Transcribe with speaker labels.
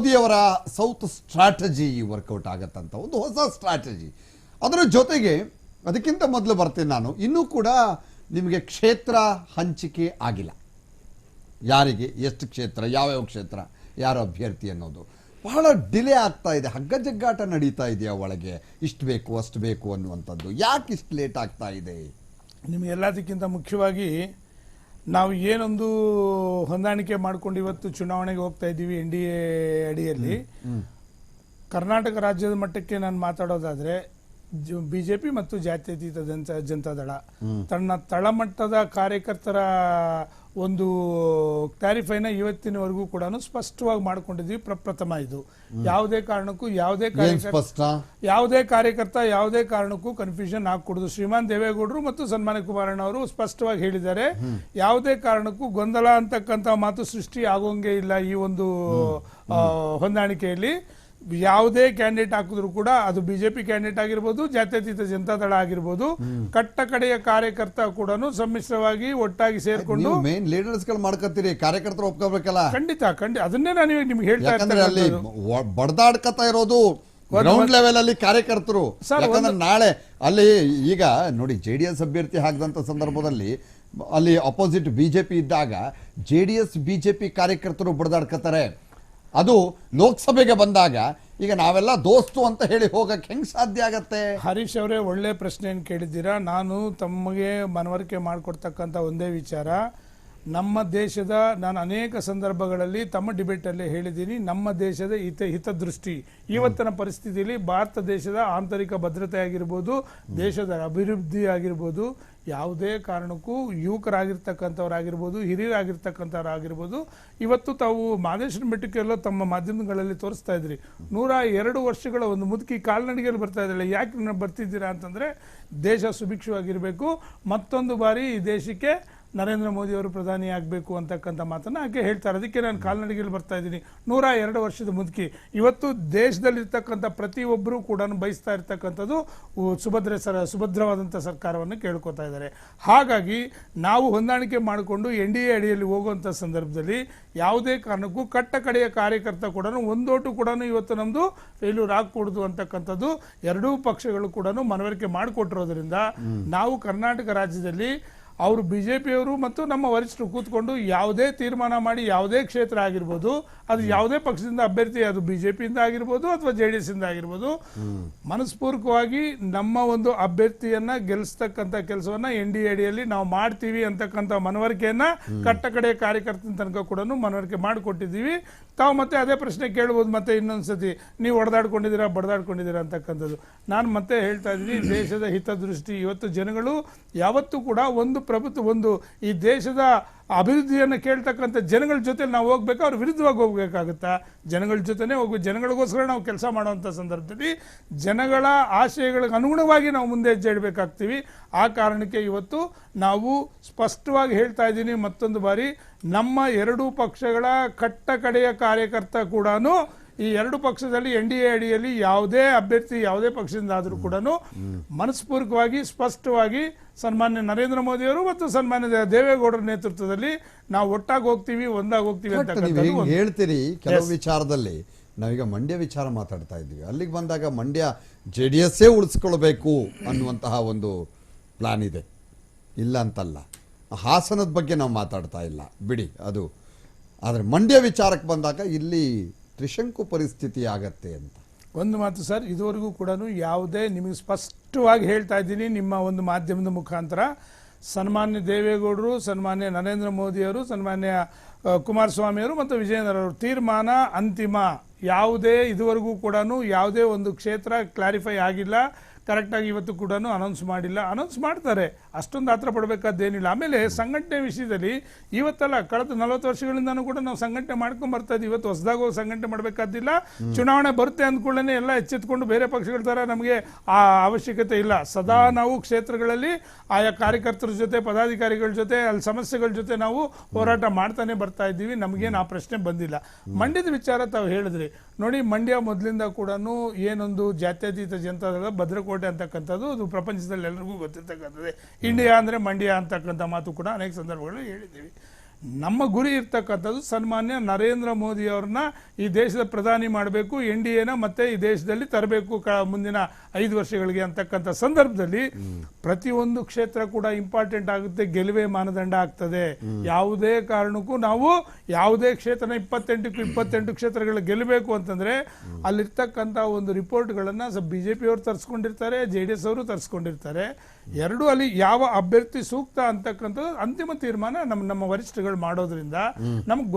Speaker 1: ಮೋದಿಯವರ south strategy workout ಆಗತ್ತಂತ ಒಂದು ಹೊಸ ಸ್ಟ್ರಾಟಜಿ. ಅದರ ಜೊತೆಗೆ ಅದಕ್ಕಿಂತ ಮೊದಲು ಬರ್ತೀನಿ ನಾನು. ಇನ್ನೂ ಕೂಡ ನಿಮಗೆ ಕ್ಷೇತ್ರ ಹಂಚಿಕೆ ಆಗಿಲ್ಲ. ಯಾರಿಗೆ? ಎಷ್ಟು ಕ್ಷೇತ್ರ? ಯಾವ್ಯಾವ ಕ್ಷೇತ್ರ? ಯಾರು ಅಭ್ಯರ್ಥಿ ಅನ್ನೋದು. ಬಹಳ ಡಿಲೇ ಆಗ್ತಾ ಇದೆ. ಹಗ್ಗ ಜಗ್ಗಾಟ ನಡೀತಾ ಇದೆಯಾ ಒಳಗೆ? ಇಷ್ಟು ಬೇಕು, ಅಷ್ಟು ಬೇಕು ಅನ್ನುವಂಥದ್ದು. ಯಾಕೆ ಇಷ್ಟು ಲೇಟ್ ಆಗ್ತಾ ಇದೆ?
Speaker 2: ನಿಮಗೆ ಎಲ್ಲದಕ್ಕಿಂತ ಮುಖ್ಯವಾಗಿ ನಾವು ಏನೊಂದು ಹೊಂದಾಣಿಕೆ ಮಾಡ್ಕೊಂಡು ಇವತ್ತು ಚುನಾವಣೆಗೆ ಹೋಗ್ತಾ ಇದ್ದೀವಿ ಎನ್ ಡಿ ಎ ಅಡಿಯಲ್ಲಿ. ಕರ್ನಾಟಕ ರಾಜ್ಯದ ಮಟ್ಟಕ್ಕೆ ನಾನು ಮಾತಾಡೋದಾದ್ರೆ ಬಿಜೆಪಿ ಮತ್ತು ಜಾತ್ಯತೀತ ಜನತಾ ಜನತಾದಳ ತನ್ನ ತಳಮಟ್ಟದ ಕಾರ್ಯಕರ್ತರ ಒಂದು ಕ್ಲಾರಿಫೈನ ಇವತ್ತಿನವರೆಗೂ ಕೂಡ ಸ್ಪಷ್ಟವಾಗಿ ಮಾಡ್ಕೊಂಡಿದ್ವಿ. ಪ್ರಪ್ರಥಮ ಇದು. ಯಾವುದೇ ಕಾರಣಕ್ಕೂ ಯಾವುದೇ ಕಾರ್ಯಕರ್ತ ಯಾವುದೇ ಕಾರ್ಯಕರ್ತ ಯಾವುದೇ ಕಾರಣಕ್ಕೂ ಕನ್ಫ್ಯೂಷನ್ ಆಗ್ಕೊಡುದು ಶ್ರೀಮಾನ್ ದೇವೇಗೌಡರು ಮತ್ತು ಸನ್ಮಾನ ಕುಮಾರಣ್ಣ ಅವರು ಸ್ಪಷ್ಟವಾಗಿ ಹೇಳಿದ್ದಾರೆ. ಯಾವುದೇ ಕಾರಣಕ್ಕೂ ಗೊಂದಲ ಅಂತಕ್ಕಂಥ ಮಾತು ಸೃಷ್ಟಿ ಆಗೋಂಗೆ ಇಲ್ಲ ಈ ಒಂದು ಹೊಂದಾಣಿಕೆಯಲ್ಲಿ. ಯಾವುದೇ ಕ್ಯಾಂಡಿಡೇಟ್ ಹಾಕಿದ್ರು ಕೂಡ ಅದು ಬಿಜೆಪಿ ಕ್ಯಾಂಡಿಡೇಟ್ ಆಗಿರ್ಬೋದು ಜಾತ್ಯತೀತ ಜನತಾ ದಳ ಆಗಿರ್ಬೋದು ಕಟ್ಟ ಕಡೆಯ ಕಾರ್ಯಕರ್ತ ಕೂಡ ಸಮ್ಮಿಶ್ರವಾಗಿ ಒಟ್ಟಾಗಿ ಸೇರ್ಕೊಂಡು
Speaker 1: ಮೇನ್ ಲೀಡರ್ಸ್ಗಳು ಮಾಡ್ಕೊತೀರಿ ಕಾರ್ಯಕರ್ತರು ಒಪ್ಕೋಬೇಕಲ್ಲ?
Speaker 2: ಖಂಡಿತ ಖಂಡಿತ ಅದನ್ನೇ ನಾನು ನಿಮ್ಗೆ ಹೇಳ್ತಾ
Speaker 1: ಯಾಕಂದ್ರೆ ಅಲ್ಲಿ ಬಡದಾಡ್ಕತಾ ಇರೋದು ಗ್ರೌಂಡ್ ಲೆವೆಲ್ ಅಲ್ಲಿ ಕಾರ್ಯಕರ್ತರು. ಯಾಕಂದ್ರೆ ನಾಳೆ ಅಲ್ಲಿ ಈಗ ನೋಡಿ ಜೆ ಡಿ ಎಸ್ ಅಭ್ಯರ್ಥಿ ಹಾಕಿದಂತ ಸಂದರ್ಭದಲ್ಲಿ ಅಲ್ಲಿ ಅಪೋಸಿಟ್ ಬಿಜೆಪಿ ಇದ್ದಾಗ ಜೆ ಡಿ ಎಸ್ ಬಿಜೆಪಿ ಕಾರ್ಯಕರ್ತರು ಬಡ್ದಾಡ್ಕತಾರೆ ಅದು ಲೋಕಸಭೆಗೆ ಬಂದಾಗ ಈಗ ನಾವೆಲ್ಲ ದೋಸ್ತು ಅಂತ ಹೇಳಿ ಹೋಗಕ್ಕೆ ಹೆಂಗ್ ಸಾಧ್ಯ ಆಗತ್ತೆ?
Speaker 2: ಹರೀಶ್ ಅವರೇ, ಒಳ್ಳೆ ಪ್ರಶ್ನೆಯನ್ನು ಕೇಳಿದ್ದೀರಾ. ನಾನು ತಮಗೆ ಮನವರಿಕೆ ಮಾಡಿಕೊಡ್ತಕ್ಕಂಥ ಒಂದೇ ವಿಚಾರ. ನಮ್ಮ ದೇಶದ ನಾನು ಅನೇಕ ಸಂದರ್ಭಗಳಲ್ಲಿ ತಮ್ಮ ಡಿಬೇಟಲ್ಲಿ ಹೇಳಿದ್ದೀನಿ ನಮ್ಮ ದೇಶದ ಹಿತ ಹಿತದೃಷ್ಟಿ. ಇವತ್ತಿನ ಪರಿಸ್ಥಿತಿಯಲ್ಲಿ ಭಾರತ ದೇಶದ ಆಂತರಿಕ ಭದ್ರತೆ ಆಗಿರ್ಬೋದು ದೇಶದ ಅಭಿವೃದ್ಧಿ ಆಗಿರ್ಬೋದು ಯಾವುದೇ ಕಾರಣಕ್ಕೂ ಯುವಕರಾಗಿರ್ತಕ್ಕಂಥವ್ರಾಗಿರ್ಬೋದು ಹಿರಿಯರಾಗಿರ್ತಕ್ಕಂಥವ್ರಾಗಿರ್ಬೋದು ಇವತ್ತು ತಾವು ಮಾದೇಶ್ವರ ಬೆಟ್ಟಕ್ಕೆಲ್ಲ ತಮ್ಮ ಮಾಧ್ಯಮಗಳಲ್ಲಿ ತೋರಿಸ್ತಾ ಇದ್ರಿ. ನೂರ ಎರಡು ವರ್ಷಗಳ ಒಂದು ಮುದುಕಿ ಕಾಲ್ನಡಿಗೆಯಲ್ಲಿ ಬರ್ತಾ ಇದ್ದಾಳೆ. ಯಾಕೆ ಬರ್ತಿದ್ದೀರಾ ಅಂತಂದ್ರೆ ದೇಶ ಸುಭಿಕ್ಷವಾಗಿರಬೇಕು. ಮತ್ತೊಂದು ಬಾರಿ ಈ ದೇಶಕ್ಕೆ ನರೇಂದ್ರ ಮೋದಿ ಅವರು ಪ್ರಧಾನಿ ಆಗಬೇಕು ಅಂತಕ್ಕಂಥ ಮಾತನ್ನು ಆಕೆ ಹೇಳ್ತಾರೆ ಅದಕ್ಕೆ ನಾನು ಕಾಲ್ನಡಿಗೆಯಲ್ಲಿ ಬರ್ತಾ ಇದ್ದೀನಿ. ನೂರ ಎರಡು ವರ್ಷದ ಮುದುಕಿ ಇವತ್ತು ದೇಶದಲ್ಲಿರ್ತಕ್ಕಂಥ ಪ್ರತಿಯೊಬ್ಬರೂ ಕೂಡ ಬಯಸ್ತಾ ಇರ್ತಕ್ಕಂಥದ್ದು ಸುಭದ್ರ ಸರ ಸುಭದ್ರವಾದಂಥ ಸರ್ಕಾರವನ್ನು ಕೇಳ್ಕೊತಾ ಇದ್ದಾರೆ. ಹಾಗಾಗಿ ನಾವು ಹೊಂದಾಣಿಕೆ ಮಾಡಿಕೊಂಡು ಎನ್ ಡಿ ಎ ಅಡಿಯಲ್ಲಿ ಹೋಗುವಂಥ ಸಂದರ್ಭದಲ್ಲಿ ಯಾವುದೇ ಕಾರಣಕ್ಕೂ ಕಟ್ಟ ಕಡೆಯ ಕಾರ್ಯಕರ್ತ ಕೂಡ ಒಂದೋಟು ಕೂಡ ಇವತ್ತು ನಮ್ಮದು ಫೇಲ್ಯೂರ್ ಆಗಕೂಡದು ಅಂತಕ್ಕಂಥದ್ದು ಎರಡೂ ಪಕ್ಷಗಳು ಕೂಡ ಮನವರಿಕೆ ಮಾಡಿಕೊಟ್ಟಿರೋದ್ರಿಂದ ನಾವು ಕರ್ನಾಟಕ ರಾಜ್ಯದಲ್ಲಿ ಅವರು ಪಿಯವರು ಮತ್ತು ನಮ್ಮ ವರಿಷ್ಠರು ಕೂತ್ಕೊಂಡು ಯಾವುದೇ ತೀರ್ಮಾನ ಮಾಡಿ ಯಾವುದೇ ಕ್ಷೇತ್ರ ಆಗಿರ್ಬೋದು, ಅದು ಯಾವುದೇ ಪಕ್ಷದಿಂದ ಅಭ್ಯರ್ಥಿ, ಅದು ಬಿ ಜೆ ಪಿಯಿಂದ ಆಗಿರ್ಬೋದು ಅಥವಾ ಜೆ ಡಿ ಎಸ್ ಇಂದ ಆಗಿರ್ಬೋದು, ಮನಸ್ಪೂರ್ವಕವಾಗಿ ನಮ್ಮ ಒಂದು ಅಭ್ಯರ್ಥಿಯನ್ನ ಗೆಲ್ಲಿಸ್ತಕ್ಕಂಥ ಕೆಲಸವನ್ನ ಎನ್ ಡಿ ಅಡಿಯಲ್ಲಿ ನಾವು ಮಾಡ್ತೀವಿ ಅಂತಕ್ಕಂಥ ಮನವರಿಕೆಯನ್ನ ಕಟ್ಟ ಕಡೆ ಕಾರ್ಯಕರ್ತನ ತನಕ ಕೂಡ ಮನವರಿಕೆ ಮಾಡಿಕೊಟ್ಟಿದ್ದೀವಿ. ತಾವು ಮತ್ತೆ ಅದೇ ಪ್ರಶ್ನೆ ಕೇಳ್ಬೋದು, ಮತ್ತೆ ಇನ್ನೊಂದ್ಸತಿ ನೀವು ಹೊಡೆದಾಡ್ಕೊಂಡಿದ್ದೀರಾ ಬಡ್ದಾಡ್ಕೊಂಡಿದ್ದೀರಾ ಅಂತಕ್ಕಂಥದ್ದು. ನಾನು ಮತ್ತೆ ಹೇಳ್ತಾ ಇದ್ದೀನಿ, ದೇಶದ ಹಿತದೃಷ್ಟಿ, ಇವತ್ತು ಜನಗಳು ಯಾವತ್ತೂ ಕೂಡ ಒಂದು ಪ್ರಭುತ್ವ ಒಂದು ಈ ದೇಶದ ಅಭಿವೃದ್ಧಿಯನ್ನು ಕೇಳ್ತಕ್ಕಂಥ ಜನಗಳ ಜೊತೆ ನಾವು ಹೋಗ್ಬೇಕು, ಅವ್ರ ವಿರುದ್ಧವಾಗಿ ಹೋಗ್ಬೇಕಾಗುತ್ತಾ? ಜನಗಳ ಜೊತೆನೇ ಹೋಗ್ಬೇಕು ಜನಗಳಿಗೋಸ್ಕರ ನಾವು ಕೆಲಸ ಮಾಡುವಂಥ ಸಂದರ್ಭದಲ್ಲಿ ಜನಗಳ ಆಶಯಗಳಿಗೆ ಅನುಗುಣವಾಗಿ ನಾವು ಮುಂದೆ ಹೆಜ್ಜೆ ಇಡಬೇಕಾಗ್ತೀವಿ ಆ ಕಾರಣಕ್ಕೆ ಇವತ್ತು ನಾವು ಸ್ಪಷ್ಟವಾಗಿ ಹೇಳ್ತಾ ಇದ್ದೀನಿ ಮತ್ತೊಂದು ಬಾರಿ, ನಮ್ಮ ಎರಡೂ ಪಕ್ಷಗಳ ಕಟ್ಟ ಕಡೆಯ ಕಾರ್ಯಕರ್ತ ಕೂಡ ಈ ಎರಡು ಪಕ್ಷದಲ್ಲಿ ಎನ್ ಡಿ ಎ ಅಡಿಯಲ್ಲಿ ಯಾವುದೇ ಅಭ್ಯರ್ಥಿ ಯಾವುದೇ ಪಕ್ಷದಿಂದ ಆದರೂ ಕೂಡ ಮನಸ್ಪೂರ್ವಕವಾಗಿ ಸ್ಪಷ್ಟವಾಗಿ ಸನ್ಮಾನ್ಯ ನರೇಂದ್ರ ಮೋದಿಯವರು ಮತ್ತು ಸನ್ಮಾನ್ಯ ದೇವೇಗೌಡರ ನೇತೃತ್ವದಲ್ಲಿ ನಾವು ಒಟ್ಟಾಗಿ ಹೋಗ್ತೀವಿ ಒಂದಾಗಿ ಹೋಗ್ತೀವಿ ಒಂದು.
Speaker 1: ಹೇಳ್ತೀರಿ? ಕೆಲವು ವಿಚಾರದಲ್ಲಿ ನಾವೀಗ ಮಂಡ್ಯ ವಿಚಾರ ಮಾತಾಡ್ತಾ ಇದ್ದೀವಿ. ಅಲ್ಲಿಗೆ ಬಂದಾಗ ಮಂಡ್ಯ ಜೆ ಡಿ ಎಸ್ಸೇ ಉಳಿಸ್ಕೊಳ್ಬೇಕು ಅನ್ನುವಂತಹ ಒಂದು ಪ್ಲಾನ್ ಇದೆ. ಇಲ್ಲ ಅಂತಲ್ಲ. ಹಾಸನದ ಬಗ್ಗೆ ನಾವು ಮಾತಾಡ್ತಾ ಇಲ್ಲ. ಬಿಡಿ ಅದು. ಆದರೆ ಮಂಡ್ಯ ವಿಚಾರಕ್ಕೆ ಬಂದಾಗ ಇಲ್ಲಿ ತ್ರಿಶಂಕು ಪರಿಸ್ಥಿತಿ ಆಗತ್ತೆ ಅಂತ.
Speaker 2: ಒಂದು ಮಾತು ಸರ್, ಇದುವರೆಗೂ ಕೂಡ ಯಾವುದೇ ನಿಮಗೆ ಸ್ಪಷ್ಟವಾಗಿ ಹೇಳ್ತಾ ಇದ್ದೀನಿ, ನಿಮ್ಮ ಒಂದು ಮಾಧ್ಯಮದ ಮುಖಾಂತರ. ಸನ್ಮಾನ್ಯ ದೇವೇಗೌಡರು, ಸನ್ಮಾನ್ಯ ನರೇಂದ್ರ ಮೋದಿಯವರು, ಸನ್ಮಾನ್ಯ ಕುಮಾರಸ್ವಾಮಿಯವರು ಮತ್ತು ವಿಜಯೇಂದ್ರ ಅವರು, ತೀರ್ಮಾನ ಅಂತಿಮ. ಯಾವುದೇ ಇದುವರೆಗೂ ಕೂಡ ಯಾವುದೇ ಒಂದು ಕ್ಷೇತ್ರ ಕ್ಲಾರಿಫೈ ಆಗಿಲ್ಲ. ಕರೆಕ್ಟಾಗಿ ಇವತ್ತು ಕೂಡ ಅನೌನ್ಸ್ ಮಾಡಿಲ್ಲ. ಅನೌನ್ಸ್ ಮಾಡ್ತಾರೆ. ಅಷ್ಟೊಂದು ಆತರ ಪಡಬೇಕಾದ್ದೇನಿಲ್ಲ. ಆಮೇಲೆ ಸಂಘಟನೆ ವಿಷಯದಲ್ಲಿ ಇವತ್ತಲ್ಲ ಕಳೆದ ನಲವತ್ತು ವರ್ಷಗಳಿಂದನೂ ಕೂಡ ನಾವು ಸಂಘಟನೆ ಮಾಡ್ಕೊಂಡು ಬರ್ತಾ ಇದ್ದೀವಿ. ಇವತ್ತು ಹೊಸದಾಗ ಹೋಗಿ ಸಂಘಟನೆ ಮಾಡಬೇಕಾದಿಲ್ಲ ಚುನಾವಣೆ ಬರುತ್ತೆ ಅಂದ್ಕೊಳ್ಳೇ ಎಲ್ಲ ಎಚ್ಚೆತ್ಕೊಂಡು ಬೇರೆ ಪಕ್ಷಗಳ ಥರ ನಮಗೆ ಆ ಅವಶ್ಯಕತೆ ಇಲ್ಲ. ಸದಾ ನಾವು ಕ್ಷೇತ್ರಗಳಲ್ಲಿ ಆಯಾ ಕಾರ್ಯಕರ್ತರ ಜೊತೆ, ಪದಾಧಿಕಾರಿಗಳ ಜೊತೆ, ಅಲ್ಲಿ ಸಮಸ್ಯೆಗಳ ಜೊತೆ ನಾವು ಹೋರಾಟ ಮಾಡ್ತಾನೆ ಬರ್ತಾ ಇದ್ದೀವಿ. ನಮಗೇನು ಆ ಪ್ರಶ್ನೆ ಬಂದಿಲ್ಲ. ಮಂಡ್ಯದ ವಿಚಾರ ತಾವು ಹೇಳಿದ್ರಿ. ನೋಡಿ, ಮಂಡ್ಯ ಮೊದಲಿಂದ ಕೂಡ ಏನೊಂದು ಜಾತ್ಯತೀತ ಜನತಾದಳ ಭದ್ರಕೋಟೆ ಅಂತಕ್ಕಂಥದ್ದು ಅದು ಪ್ರಪಂಚದಲ್ಲಿ ಎಲ್ಲರಿಗೂ ಗೊತ್ತಿರ್ತಕ್ಕಂಥದ್ದೇ. ಇಂಡಿಯಾ ಅಂದರೆ ಮಂಡ್ಯ ಅಂತಕ್ಕಂಥ ಮಾತು ಕೂಡ ಅನೇಕ ಸಂದರ್ಭಗಳಲ್ಲಿ ಹೇಳಿದ್ದೀವಿ. ನಮ್ಮ ಗುರಿ ಇರ್ತಕ್ಕಂಥದ್ದು ಸನ್ಮಾನ್ಯ ನರೇಂದ್ರ ಮೋದಿ ಅವ್ರನ್ನ ಈ ದೇಶದ ಪ್ರಧಾನಿ ಮಾಡಬೇಕು, ಎನ್ ಡಿ ಎನ ಮತ್ತೆ ಈ ದೇಶದಲ್ಲಿ ತರಬೇಕು ಮುಂದಿನ ಐದು ವರ್ಷಗಳಿಗೆ ಅಂತಕ್ಕಂಥ ಸಂದರ್ಭದಲ್ಲಿ ಪ್ರತಿಯೊಂದು ಕ್ಷೇತ್ರ ಕೂಡ ಇಂಪಾರ್ಟೆಂಟ್ ಆಗುತ್ತೆ, ಗೆಲುವೇ ಮಾನದಂಡ ಆಗ್ತದೆ. ಯಾವುದೇ ಕಾರಣಕ್ಕೂ ನಾವು ಯಾವುದೇ ಕ್ಷೇತ್ರನ ಇಪ್ಪತ್ತೆಂಟಕ್ಕೂ ಇಪ್ಪತ್ತೆಂಟು ಕ್ಷೇತ್ರಗಳು ಗೆಲ್ಲಬೇಕು ಅಂತಂದ್ರೆ ಅಲ್ಲಿರ್ತಕ್ಕಂಥ ಒಂದು ರಿಪೋರ್ಟ್ಗಳನ್ನ ಬಿಜೆಪಿ ಅವರು ತರಿಸ್ಕೊಂಡಿರ್ತಾರೆ, ಜೆ ಡಿ ಎಸ್ ಅವರು ತರಿಸ್ಕೊಂಡಿರ್ತಾರೆ. ಎರಡು ಅಲ್ಲಿ ಯಾವ ಅಭ್ಯರ್ಥಿ ಸೂಕ್ತ ಅಂತಕ್ಕಂಥದ್ದು ಅಂತಿಮ ತೀರ್ಮಾನ ನಮ್ಮ ನಮ್ಮ ವರಿಷ್ಠಗಳು ಮಾಡೋದ್ರಿಂದ ನಮ್ಗೆ